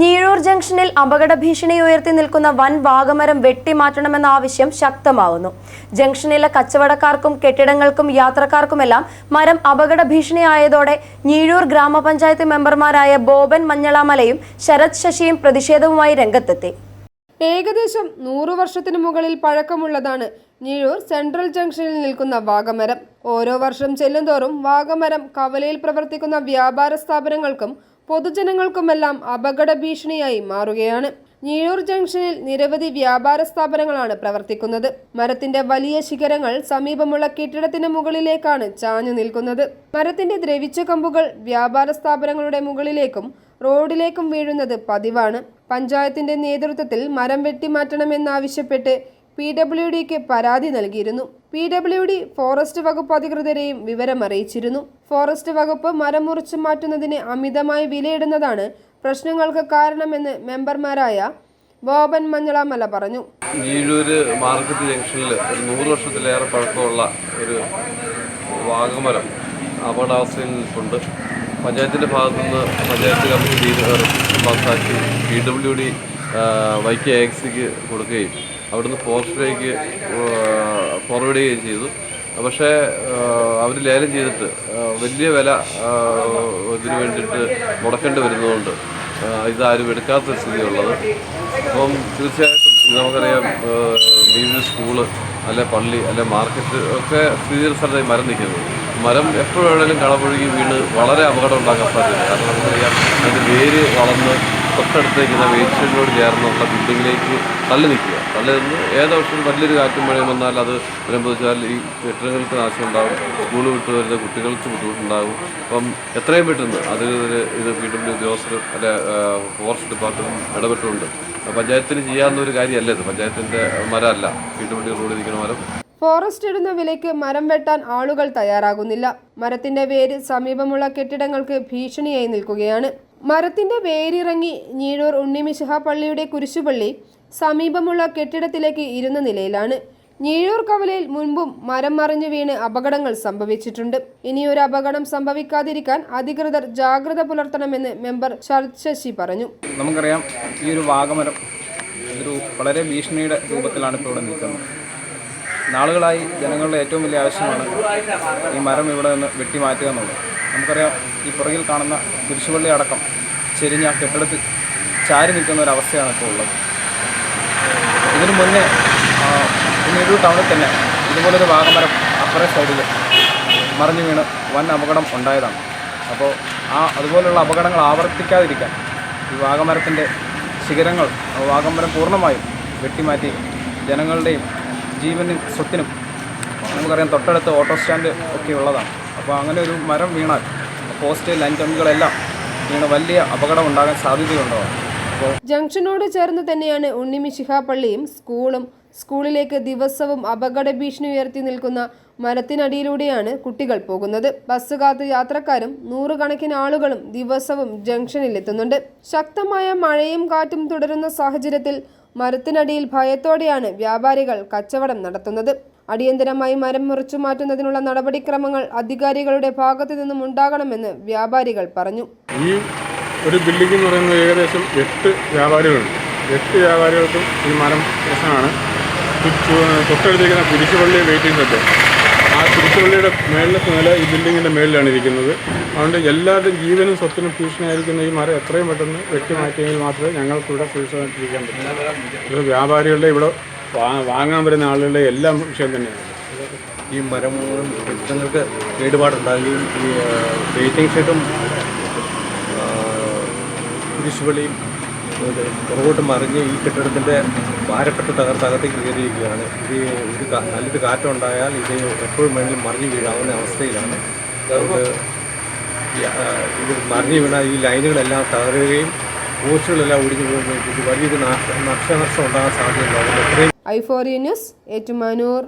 ഞീഴൂർ ജംഗ്ഷനിൽ അപകട ഭീഷണി ഉയർത്തി നിൽക്കുന്ന വൻ വാഗമരം വെട്ടിമാറ്റണമെന്ന ആവശ്യം ശക്തമാവുന്നു. ജംഗ്ഷനിലെ കച്ചവടക്കാർക്കും കെട്ടിടങ്ങൾക്കും യാത്രക്കാർക്കുമെല്ലാം മരം അപകട ഭീഷണിയായതോടെ ഞീഴൂർ ഗ്രാമപഞ്ചായത്ത് മെമ്പർമാരായ ബോബൻ മഞ്ഞളാമലയും ശരത് ശശിയും പ്രതിഷേധവുമായി രംഗത്തെത്തി. ഏകദേശം നൂറു വർഷത്തിനു മുകളിൽ പഴക്കമുള്ളതാണ് ഞീഴൂർ സെൻട്രൽ ജംഗ്ഷനിൽ നിൽക്കുന്ന വാഗമരം. ഓരോ വർഷം ചെല്ലുന്തോറും വാഗമരം കവലയിൽ പ്രവർത്തിക്കുന്ന വ്യാപാര സ്ഥാപനങ്ങൾക്കും പൊതുജനങ്ങൾക്കുമെല്ലാം അപകട ഭീഷണിയായി മാറുകയാണ്. ഞീഴൂർ ജംഗ്ഷനിൽ നിരവധി വ്യാപാര സ്ഥാപനങ്ങളാണ് പ്രവർത്തിക്കുന്നത്. മരത്തിന്റെ വലിയ ശിഖരങ്ങൾ സമീപമുള്ള കെട്ടിടത്തിന് മുകളിലേക്കാണ് ചാഞ്ഞു നിൽക്കുന്നത്. മരത്തിന്റെ ദ്രവിച്ച കമ്പുകൾ വ്യാപാര സ്ഥാപനങ്ങളുടെ മുകളിലേക്കും റോഡിലേക്കും വീഴുന്നത് പതിവാണ്. പഞ്ചായത്തിന്റെ നേതൃത്വത്തിൽ മരം വെട്ടിമാറ്റണമെന്നാവശ്യപ്പെട്ട് പി ഡബ്ല്യു ഡിക്ക് പരാതി നൽകിയിരുന്നു. പി ഡബ്ല്യു ഡി ഫോറസ്റ്റ് വകുപ്പ് അധികൃതരെയും വിവരമറിയിച്ചിരുന്നു ഫോറസ്റ്റ് വകുപ്പ് മരം മുറിച്ചു മാറ്റുന്നതിന് അമിതമായി വിലയിടുന്നതാണ് പ്രശ്നങ്ങൾക്ക് കാരണമെന്ന് മെമ്പർമാരായ ബോബൻ മഞ്ഞളാമല പറഞ്ഞു. നീഴൂര് മാർക്കറ്റ് ജംഗ്ഷനിൽ ഒരു നൂറ് വർഷത്തിലേറെ പഴക്കമുള്ള ഒരു വാഗമരം അപകടാവസ്ഥയിൽ നിൽപ്പുണ്ട്. പഞ്ചായത്തിന്റെ ഭാഗത്തു നിന്ന് പഞ്ചായത്ത് കമ്മിറ്റി പാസാക്കി പി ഡബ്ല്യു ഡി വൈക്ക് എക്സിക്ക് കൊടുക്കുകയും അവിടുന്ന് പോസ്റ്റിലേക്ക് ഫോർവേഡ് ചെയ്യുകയും ചെയ്തു. പക്ഷേ അവർ ലേലം ചെയ്തിട്ട് വലിയ വില ഇതിനു വേണ്ടിയിട്ട് മുടക്കേണ്ടി വരുന്നതുകൊണ്ട് ഇതാരും എടുക്കാത്ത സ്ഥിതിയുള്ളത്. അപ്പം തീർച്ചയായിട്ടും നമുക്കറിയാം നീതി സ്കൂൾ അല്ലെ പള്ളി അല്ലെ മാർക്കറ്റ് ഒക്കെ സ്ഥിതി സ്ഥലത്തായി മരം നിൽക്കുന്നത് മരം എപ്പോഴാണെങ്കിലും കളപൊഴുകി വീണ് വളരെ അപകടം ഉണ്ടാക്കാൻ സാധ്യത കാരണം നമുക്കറിയാം അതിന്റെ വേര് വളർന്ന് തൊട്ടടുത്തേക്കുന്ന വേസ്റ്റോട് ചേർന്നുള്ള ബിൽഡിങ്ങിലേക്ക് തള്ളി നിൽക്കുക. തള്ളി നിന്ന് ഏതൊരു വലിയൊരു കാറ്റും മഴയും വന്നാൽ അത് വരുമ്പോൾ ഈ കെട്ടിടങ്ങൾക്ക് നാശം ഉണ്ടാകും സ്കൂൾ വിട്ട് വരുന്ന കുട്ടികൾക്ക് ബുദ്ധിമുട്ടുണ്ടാകും. അപ്പം എത്രയും പെട്ടെന്ന് അത് ഒരു ഇത് പി ഡബ്ല്യു ഉദ്യോഗസ്ഥരും അല്ലെ ഫോറസ്റ്റ് ഡിപ്പാർട്ട്മെന്റും ഇടപെട്ടിട്ടുണ്ട്. പഞ്ചായത്തിന് ചെയ്യാവുന്ന ഒരു കാര്യമല്ല ഇത്. പഞ്ചായത്തിന്റെ മരമല്ല. പി ഡബ്ല്യു റോഡ് ഇരിക്കുന്ന മരം. ഫോറസ്റ്റ് ഇടുന്ന വിലയ്ക്ക് മരം വെട്ടാൻ ആളുകൾ തയ്യാറാകുന്നില്ല. മരത്തിന്റെ വേര് സമീപമുള്ള കെട്ടിടങ്ങൾക്ക് ഭീഷണിയായി നിൽക്കുകയാണ്. മരത്തിന്റെ വേരിറങ്ങി ഞീഴൂർ ഉണ്ണിമിശിഹ പള്ളിയുടെ കുരിശുപള്ളി സമീപമുള്ള കെട്ടിടത്തിലേക്ക് ഇരുന്ന നിലയിലാണ്. ഞീഴൂർ കവലയിൽ മുൻപും മരം മറിഞ്ഞു വീണ് അപകടങ്ങൾ സംഭവിച്ചിട്ടുണ്ട്. ഇനിയൊരു അപകടം സംഭവിക്കാതിരിക്കാൻ അധികൃതർ ജാഗ്രത പുലർത്തണമെന്ന് മെമ്പർ ശരത് പറഞ്ഞു. നമുക്കറിയാം ഈ ഒരു വാഗമരം ഒരു വളരെ ഭീഷണിയുടെ രൂപത്തിലാണ് ഇപ്പോൾ ഇവിടെ നിൽക്കുന്നത്. നാളുകളായി ജനങ്ങളുടെ ഏറ്റവും വലിയ ആവശ്യമാണ് ഈ മരം ഇവിടെ നിന്ന് വെട്ടിമാറ്റുക എന്നുള്ളത്. നമുക്കറിയാം ഈ പുറകിൽ കാണുന്ന കുരിശുപള്ളി അടക്കം ചെരിഞ്ഞ കെട്ടിടത്തിൽ ചാരി നിൽക്കുന്ന ഒരു അവസ്ഥയാണ് ഇപ്പോൾ ഉള്ളത്. ഇതിനു മുന്നേ പിന്നീട് ടൗണിൽ തന്നെ ഇതുപോലൊരു വാഗമരം അപ്പുറ സൈഡിൽ മറിഞ്ഞു വീണ് വൻ അപകടം ഉണ്ടായതാണ്. അപ്പോൾ ആ അതുപോലുള്ള അപകടങ്ങൾ ആവർത്തിക്കാതിരിക്കാൻ ഈ വാഗമരത്തിന്റെ ശിഖരങ്ങൾ വാഗമരം പൂർണമായും വെട്ടിമാറ്റി ജനങ്ങളുടെയും ജീവനും സ്വത്തിനും നമുക്കറിയാം തൊട്ടടുത്ത് ഓട്ടോ സ്റ്റാൻഡ് ഒക്കെ ഉള്ളതാണ്. അപ്പോൾ അങ്ങനെ ഒരു മരം വീണാൽ പോസ്റ്റ് ലൈൻ കമ്പികളെല്ലാം വീണ് വലിയ അപകടം ഉണ്ടാകാൻ സാധ്യതയുണ്ടാകും അപ്പോൾ ജംഗ്ഷനോട് ചേർന്ന് തന്നെയാണ് ഉണ്ണിമിശിഹ സ്കൂളും. സ്കൂളിലേക്ക് ദിവസവും അപകട ഭീഷണി ഉയർത്തി നിൽക്കുന്ന മരത്തിനടിയിലൂടെയാണ് കുട്ടികൾ പോകുന്നത്. ബസ് കാത്ത് യാത്രക്കാരും നൂറുകണക്കിന് ആളുകളും ദിവസവും ജംഗ്ഷനിൽ എത്തുന്നുണ്ട് ശക്തമായ മഴയും കാറ്റും തുടരുന്ന സാഹചര്യത്തിൽ മരത്തിനടിയിൽ ഭയത്തോടെയാണ് വ്യാപാരികൾ കച്ചവടം നടത്തുന്നത്. അടിയന്തരമായി മരം മുറിച്ചു മാറ്റുന്നതിനുള്ള നടപടിക്രമങ്ങൾ അധികാരികളുടെ ഭാഗത്തു നിന്നും ഉണ്ടാകണമെന്ന് വ്യാപാരികൾ പറഞ്ഞു. ഒരു ബിൽഡിംഗ് എന്ന് പറയുന്നത് ഏകദേശം എട്ട് വ്യാപാരികളുണ്ട്. എട്ട് വ്യാപാരികൾക്കും ഈ മരം പ്രശ്നമാണ് തൊട്ടടുത്തിരിക്കുന്ന കുരിശുപള്ളി വെയിറ്റിംഗ് ചെയ്യുന്നുണ്ട് ആ കുരിശുപള്ളിയുടെ മേളിലത്തെ നില ഈ ബിൽഡിങ്ങിന്റെ മേളിലാണ് ഇരിക്കുന്നത്. അതുകൊണ്ട് എല്ലാവരുടെയും ജീവനും സ്വത്തിനും ഭീഷണിയായിരിക്കുന്ന ഈ മരം എത്രയും പെട്ടെന്ന് വെട്ടി വെട്ടിമാറ്റിയെങ്കിൽ മാത്രമേ ഞങ്ങൾക്കിവിടെ സുരക്ഷിതമായിട്ടിരിക്കാൻ പറ്റൂ. ഇത് വ്യാപാരികളുടെ ഇവിടെ വാങ്ങാൻ വരുന്ന ആളുകളുടെ എല്ലാം വിഷയം തന്നെയാണ്. ഈ മരം മൂലം കെട്ടിടങ്ങൾക്ക് കേടുപാടുണ്ടാകുകയും ഈ വെയിറ്റിംഗ് ഷെഡും കുരിശുപള്ളിയും പുറകോട്ട് മറിഞ്ഞ് ഈ കെട്ടിടത്തിന്റെ ഭാരപ്പെട്ട് തകർത്ത് അകത്തേക്ക് കയറിയിരിക്കുകയാണ്. ഇത് ഒരു നല്ലൊരു കാറ്റുണ്ടായാൽ ഇത് എപ്പോഴും വേണമെങ്കിലും മറിഞ്ഞ് വീഴാവുന്ന അവസ്ഥയിലാണ്. അതുകൊണ്ട് ഇത് മറിഞ്ഞ് വീണാൽ ഈ ലൈനുകളെല്ലാം തകരുകയും പോസ്റ്റുകളെല്ലാം ഒടിഞ്ഞു പോകുകയും വലിയൊരു നാശ നഷ്ടനഷ്ടം ഉണ്ടാകാൻ സാധ്യതയുണ്ട്. അതുകൊണ്ട് ഐ ഫോർ ന്യൂസ് ഏറ്റുമാനൂർ.